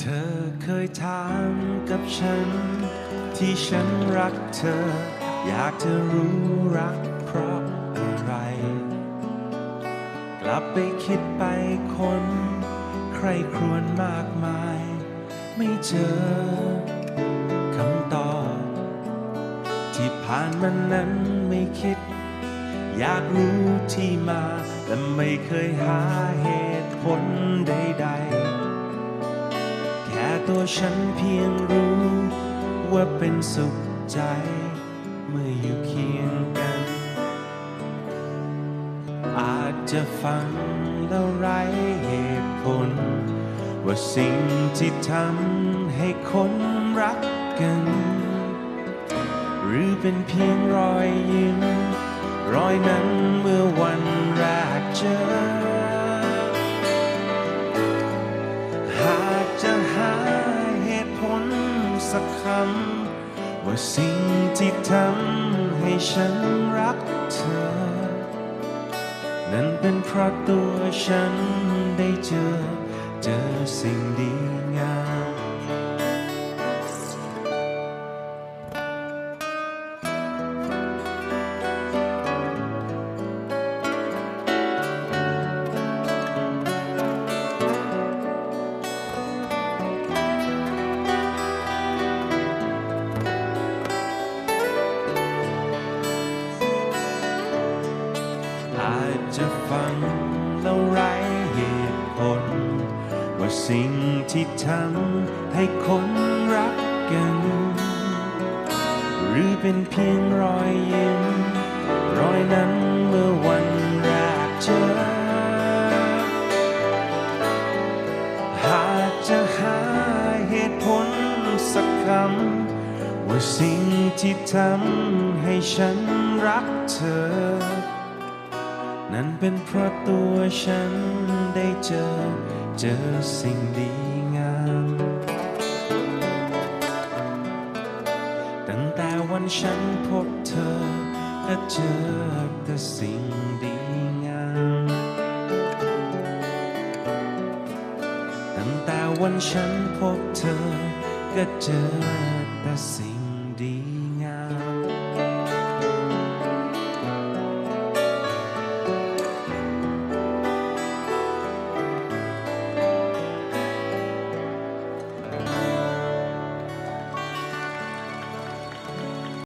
เธอเคยถามกับฉัน ที่ฉันรักเธอ อยากจะรู้รักเพราะอะไร กลับไปคิดไปคน ใครครวนมากมาย ไม่เจอคำตอบที่ผ่านมันนั้นไม่คิด อยากรู้ที่ ไม่เคยหาเหตุผลใดๆ แค่ตัวฉันเพียงรู้ว่าเป็นสุขใจเมื่ออยู่เคียงกัน อาจจะฟังแล้วไร้เหตุผล ว่าสิ่งที่ทำให้คนรักกัน หรือเป็นเพียงรอยยิ้มรอยนั้นเมื่อวัน สักคำว่าสิ่งที่ทำให้ฉันรักเธอ นั้นเป็นเพราะตัวฉันได้เจอ เจอสิ่งดี อาจจะฟังแล้วไร้เหตุผล ว่าสิ่งที่ทำให้คนรักกัน หรือเป็นเพียงรอยยิ้มรอยนั้นเมื่อวันแรกเจอหากจะหาเหตุผลสักคำว่าสิ่งที่ทำให้ฉันรักเธอ นั่นเป็นเพราะตัวฉันได้เจอ เจอสิ่งดีงาม ตั้งแต่วันฉันพบเธอก็เจอแต่สิ่งดีงาม ตั้งแต่วันฉันพบเธอก็เจอแต่สิ่ง